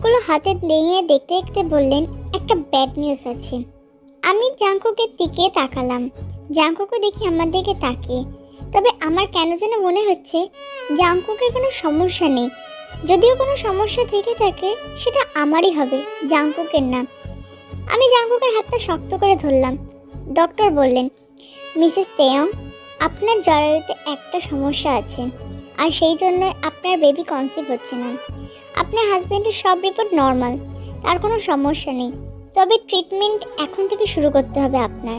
Doctor হাতে নিয়ে দেখতে দেখতে বললেন, একটা ব্যাড নিউজ আছে। আমি জাঙ্কুকের দিকে তাকালাম। জাঙ্কুকও দেখি আমার দিকে তাকিয়ে। তবে আমার কেন যেন মনে হচ্ছে, জাঙ্কুকের কোনো সমস্যা নেই। যদিও কোনো সমস্যা থেকে থাকে, সেটা আমারই হবে, জাঙ্কুকের না। আমি জাঙ্কুকের হাতটা শক্ত করে ধরলাম। ডক্টর বললেন, মিসেস তেয়ং, আপনার জরায়ুতে একটা সমস্যা আছে। আর সেই জন্য আপনার বেবি কনসিভ হচ্ছে না। আপনার হাজবেন্ডের সব রিপোর্ট নর্মাল তার কোনো সমস্যা নেই। তবে ট্রিটমেন্ট এখন থেকে শুরু করতে হবে আপনার।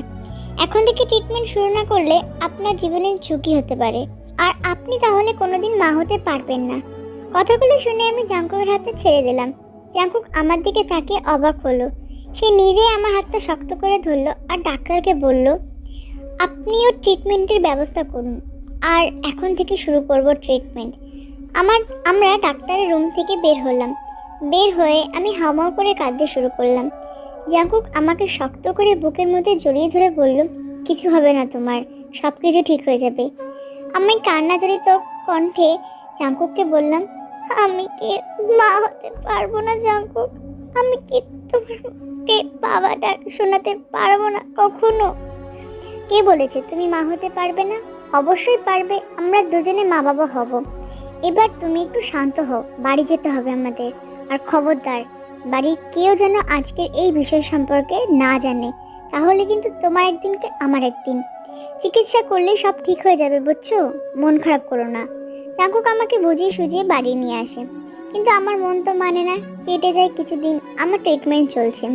এখন থেকে ট্রিটমেন্ট শুরু না করলে আপনার জীবনের ঝুঁকি হতে পারে। আর আপনি তাহলে কোনোদিন মা হতে পারবেন না। কথাগুলো শুনে আমি জাঙ্কুকের হাতে ছেড়ে দিলাম। জাঙ্কুক আমার দিকে তাকিয়ে অবাক হলো। সে নিজেই আমার হাতটা শক্ত করে ধরলো আর ডাক্তারকে বলল, আপনিও ট্রিটমেন্টের ব্যবস্থা করুন। আর এখন থেকে শুরু করব ট্রিটমেন্ট আমার, আমরা ডাক্তারের রুম থেকে বের হলাম। বের হয়ে আমি হাওমাও করে কাঁদতে শুরু করলাম। জাঙ্কুক আমাকে শক্ত করে বুকের মধ্যে জড়িয়ে ধরে বলল, কিছু হবে না তোমার সব কিছু ঠিক হয়ে যাবে। আমি কান্না জড়িত কণ্ঠে জাঙ্কুককে বললাম, আমি কি মা হতে পারব না জাঙ্কুক? আমি কি তোমাকে বাবা ডাক শোনাতে পারব না কখনো? কে বলেছে তুমি মা হতে পারবে না? অবশ্যই পারবে, আমরা দুজনে মা বাবা হব। এবার তুমি একটু শান্ত হও, বাড়ি যেতে হবে আমাদের। আর খবরদার, বাড়ির কেউ যেন আজকের এই বিষয় সম্পর্কে না জানে, তাহলে কিন্তু তোমার একদিনকে আমার একদিন। চিকিৎসা করলেই সব ঠিক হয়ে যাবে, বুঝছ? মন খারাপ করো না। চাকুক আমাকে বুঝিয়ে সুঝিয়ে বাড়ি নিয়ে আসে। কিন্তু আমার মন তো মানে না, কেটে যায় কিছুদিন, আমার ট্রিটমেন্ট চলছে।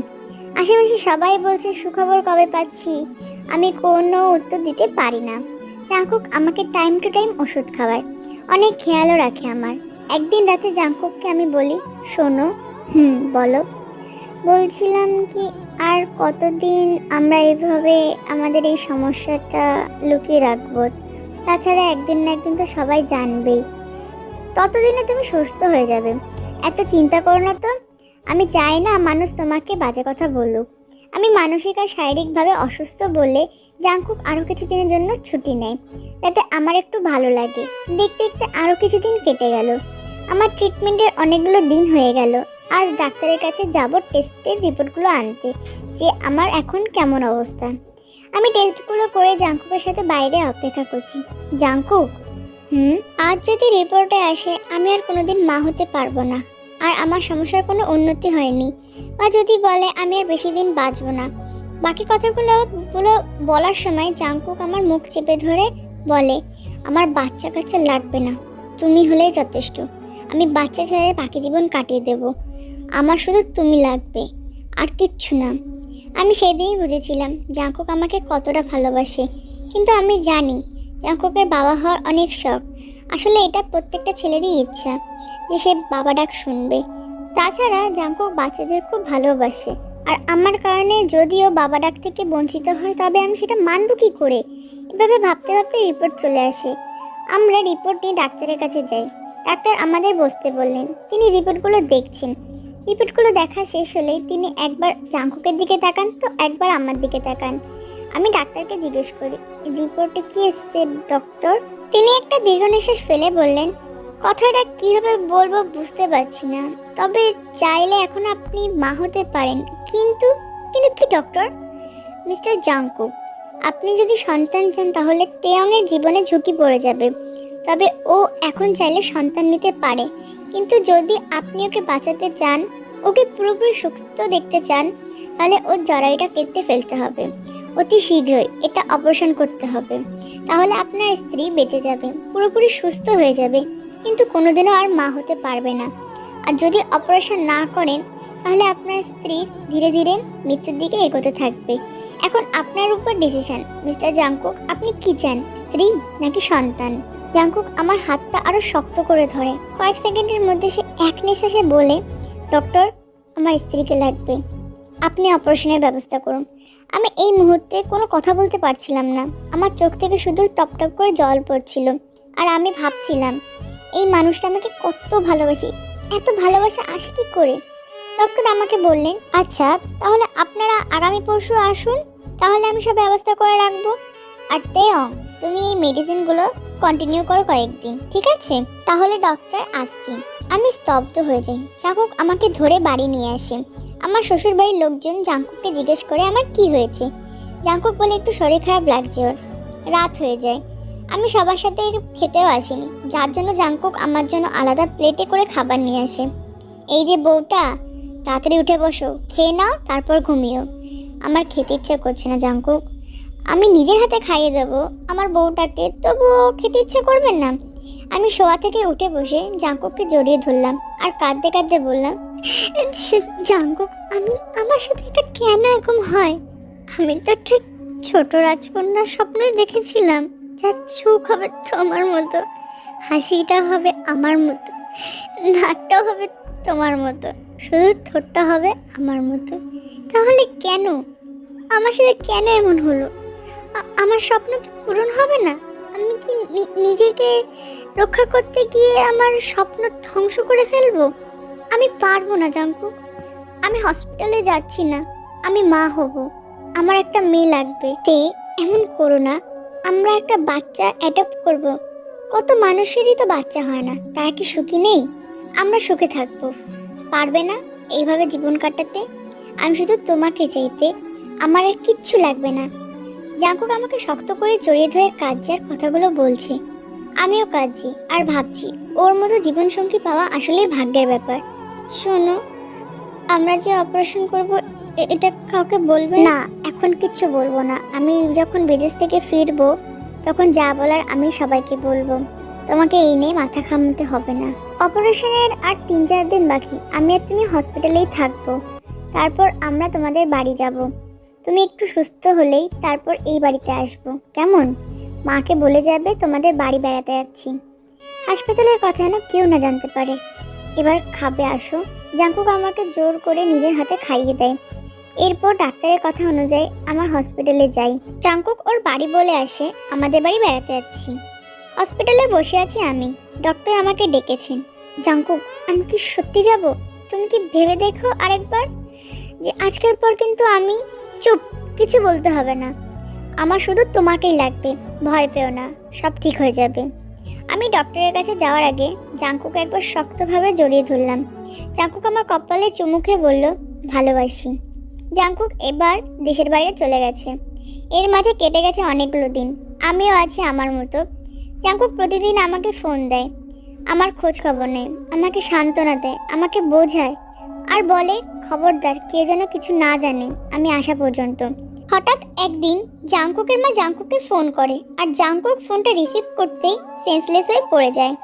আশেপাশে সবাই বলছে, সুখবর কবে পাচ্ছি? আমি কোনো উত্তর দিতে পারি না। চাকুক আমাকে টাইম টু টাইম ওষুধ খাওয়ায়। অনেক খেয়ালও রাখে আমার। একদিন রাতে জাঙ্কুককে আমি বলি, শোনো, হুম, বলো। বলছিলাম কি, আর কতদিন আমরা এভাবে আমাদের এই সমস্যাটা লুকিয়ে রাখব? তাছাড়া একদিন না একদিন তো সবাই জানবেই। ততদিনে তুমি সুস্থ হয়ে যাবে। এত চিন্তা করো না তো। আমি চাই না মানুষ তোমাকে বাজে কথা বলুক। আমি মানসিক আর শারীরিকভাবে অসুস্থ বলে জাঙ্কুক আরও কিছুদিনের জন্য ছুটি নেয়। তাতে আমার একটু ভালো লাগে। দেখতে দেখতে আরও কিছুদিন কেটে গেল। আমার ট্রিটমেন্টের অনেকগুলো দিন হয়ে গেল। আজ ডাক্তারের কাছে যাব টেস্টের রিপোর্টগুলো আনতে, যে আমার এখন কেমন অবস্থা। আমি টেস্টগুলো করে জাঙ্কুকের সাথে বাইরে অপেক্ষা করছি। Jungkook hmm? আজ যদি রিপোর্টে আসে, আমি আর কোনোদিন মা হতে পারব না। আর আমার সমস্যার কোনো উন্নতি হয়নি। বা যদি বলে, আমি আর বেশি দিন বাঁচবো না। বাকি কথাগুলো গুলো বলার সময় জাঙ্কুক আমার মুখ চেপে ধরে বলে, আমার বাচ্চা কাচ্চা লাগবে না, তুমি হলেই যথেষ্ট। আমি বাচ্চা ছেড়ে বাকি জীবন কাটিয়ে দেব। আমার শুধু তুমি লাগবে, আর কিচ্ছু না। আমি সেদিনই বুঝেছিলাম জাঙ্কুক আমাকে কতটা ভালোবাসে, কিন্তু আমি জানি জাঙ্কুকের বাবা হওয়ার অনেক শখ। আসলে এটা প্রত্যেকটা ছেলেরই ইচ্ছা যে সে বাবা ডাক শুনবে। তাছাড়া জাঙ্কুক বাচ্চাদের খুব ভালোবাসে। আর আমার কারণে যদিও বাবা ডাক থেকে বঞ্চিত হয়, তবে আমি সেটা মানব কী করে? এভাবে ভাবতে ভাবতে রিপোর্ট চলে আসে। আমরা রিপোর্ট নিয়ে ডাক্তারের কাছে যাই। ডাক্তার আমাদের বসতে বললেন, তিনি রিপোর্টগুলো দেখছেন। রিপোর্টগুলো দেখা শেষ হলে তিনি একবার জাঙ্কুকের দিকে তাকান তো একবার আমার দিকে তাকান। আমি ডাক্তারকে জিজ্ঞেস করি রিপোর্টে কি এসছে, ডক্টর? তিনি একটা দীর্ঘ নিঃশ্বাস ফেলে বললেন কথাটা কীভাবে বলব বুঝতে পারছি না। তবে চাইলে এখন আপনি মা হতে পারেন। কিন্তু কিন্তু কি ডক্টর মিস্টার জাঙ্কুক আপনি যদি সন্তান চান তাহলে তেয়ংয়ের জীবনে ঝুঁকি পড়ে যাবে। তবে ও এখন চাইলে সন্তান নিতে পারে। কিন্তু যদি আপনি ওকে বাঁচাতে চান, ওকে পুরোপুরি সুস্থ দেখতে চান, তাহলে ওর জরাইটা কেটে ফেলতে হবে। অতি শীঘ্রই এটা অপারেশন করতে হবে। তাহলে আপনার স্ত্রী বেঁচে যাবে, পুরোপুরি সুস্থ হয়ে যাবে। কিন্তু কোনোদিনও আর মা হতে পারবে না। আর যদি অপারেশন না করেন, তাহলে আপনার স্ত্রী ধীরে ধীরে মৃত্যুর দিকে এগোতে থাকবে। এখন আপনার উপর ডিসিশন মিস্টার জাংকুক, আপনি কি চান, স্ত্রী নাকি সন্তান? জাংকুক, আমার হাতটা আরও শক্ত করে ধরে। কয়েক সেকেন্ডের মধ্যে সে এক নিঃশ্বাসে বলে, ডক্টর, আমার স্ত্রীকে লাগবে। আপনি অপারেশনের ব্যবস্থা করুন। আমি এই মুহূর্তে কোনো কথা বলতে পারছিলাম না। আমার চোখ থেকে শুধু টপ টপ করে জল পড়ছিল। আর আমি ভাবছিলাম এই মানুষটা আমাকে কত ভালোবাসি, এত ভালোবাসা আসে কি করে? ডক্টর আমাকে বললেন আচ্ছা তাহলে আপনারা আগামী পরশু আসুন, তাহলে আমি সব ব্যবস্থা করে রাখব। আর তেয়ং তুমি এই মেডিসিনগুলো কন্টিনিউ করো কয়েকদিন, ঠিক আছে? তাহলে ডক্টর আসছি। আমি স্তব্ধ হয়ে যাই। জাঙ্কুক আমাকে ধরে বাড়ি নিয়ে আসে। আমার শ্বশুর বাড়ির লোকজন জাঙ্কুককে জিজ্ঞেস করে আমার কি হয়েছে। জাঙ্কুক বলে একটু শরীর খারাপ লাগছে ওর। রাত হয়ে যায়। আমি সবার সাথে খেতেও আসিনি। যার জন্য জাঙ্কুক আমার জন্য আলাদা প্লেটে করে খাবার নিয়ে আসে। এই যে বউটা, তাড়াতাড়ি উঠে বসো, খেয়ে নাও, তারপর ঘুমিও। আমার খেতে ইচ্ছে করছে না জাঙ্কুক আমি নিজের হাতে খাইয়ে দেবো, আমার বউটাকে, তবুও খেতে ইচ্ছে করবেন না। আমি শোয়া থেকে উঠে বসে জাঙ্কুককে জড়িয়ে ধরলাম আর কাঁদতে কাঁদতে বললাম, "ছি- জাঙ্কুক আমি আমার সাথে এটা কেন এরকম হয়? আমি তো একটা ছোট রাজকন্যার স্বপ্নই দেখেছিলাম। যার চোখ হবে তোমার মতো। হাসিটা হবে আমার মতো। নাকটাও হবে তোমার মতো। শুধু ঠোঁটটা হবে আমার মতো। তাহলে কেন? আমার সাথে কেন এমন হলো? আমার স্বপ্ন কি পূরণ হবে না? আমি কি নিজেকে রক্ষা করতে গিয়ে আমার স্বপ্ন ধ্বংস করে ফেলব? আমি পারব না জাঙ্কু আমি হসপিটালে যাচ্ছি না। আমি মা হব। আমার একটা মেয়ে লাগবে। তে, এমন করো না। আমরা একটা বাচ্চা অ্যাডপ্ট করব। কত মানুষেরই তো বাচ্চা হয় না, তারা কি সুখী নেই? আমরা সুখে থাকব। পারবে না এইভাবে জীবন কাটাতে? আমি শুধু তোমাকে চাইতে, আমার আর কিচ্ছু লাগবে না। জাঙ্কুক আমাকে শক্ত করে জড়িয়ে ধরে কাজ্যার কথাগুলো বলছে। আমিও কাঁদছি আর ভাবছি, ওর মতো জীবনসঙ্গী পাওয়া আসলেই ভাগ্যের ব্যাপার। শোনো, আমরা যে অপারেশন করব এটা কাউকে বলবে না এখন কিচ্ছু বলব না। আমি যখন বিদেশ থেকে ফিরবো, তখন যা বলার আমি সবাইকে বলব। তোমাকে এই নিয়ে মাথা ঘামতে হবে না। অপারেশনের আর তিন চার দিন বাকি। আমি আর তুমি হসপিটালেই থাকব। তারপর আমরা তোমাদের বাড়ি যাব। তুমি একটু সুস্থ হলেই তারপর এই বাড়িতে আসব। কেমন? মাকে বলে যাবে তোমাদের বাড়ি বেড়াতে যাচ্ছি। হাসপাতালের কথা যেন কেউ না জানতে পারে। এবার খাবে আসো। জাঙ্কুক আমাকে জোর করে নিজের হাতে খাইয়ে দেয়। এরপর ডাক্তারের কথা অনুযায়ী আমার হসপিটালে যাই। জাঙ্কুক ওর বাড়ি বলে আসে, আমাদের বাড়ি বেড়াতে যাচ্ছি। হসপিটালে বসে আছি আমি। ডক্টর আমাকে ডেকেছেন। জাঙ্কুক আমি কি সত্যি যাব? তুমি কি ভেবে দেখো আরেকবার? যে আজকের পর কিন্তু আমি চুপ, কিছু বলতে হবে না। আমার শুধু তোমাকেই লাগবে, ভয় পেও না, সব ঠিক হয়ে যাবে। আমি ডক্টরের কাছে যাওয়ার আগে জাঙ্কুকে একবার শক্তভাবে জড়িয়ে ধরলাম। জাঙ্কুক আমার কপালে চুমুকে বলল, ভালোবাসি। জাঙ্কুক এবার দেশের বাইরে চলে গেছে। এর মাঝে কেটে গেছে অনেকগুলো দিন। আমিও আছি আমার মতো। জাঙ্কুক প্রতিদিন আমাকে ফোন দেয়। আমার খোঁজ খবর নেয়, আমাকে সান্ত্বনা দেয়, আমাকে বোঝায়। আর বলে, খবরদার, কে যেন কিছু না জানে, আমি আসা পর্যন্ত। হঠাৎ একদিন জাংকুকের মা জাংকুককে ফোন করে। আর জাংকুক ফোনটা রিসিভ করতেই সেন্সলেস হয়ে পড়ে যায়।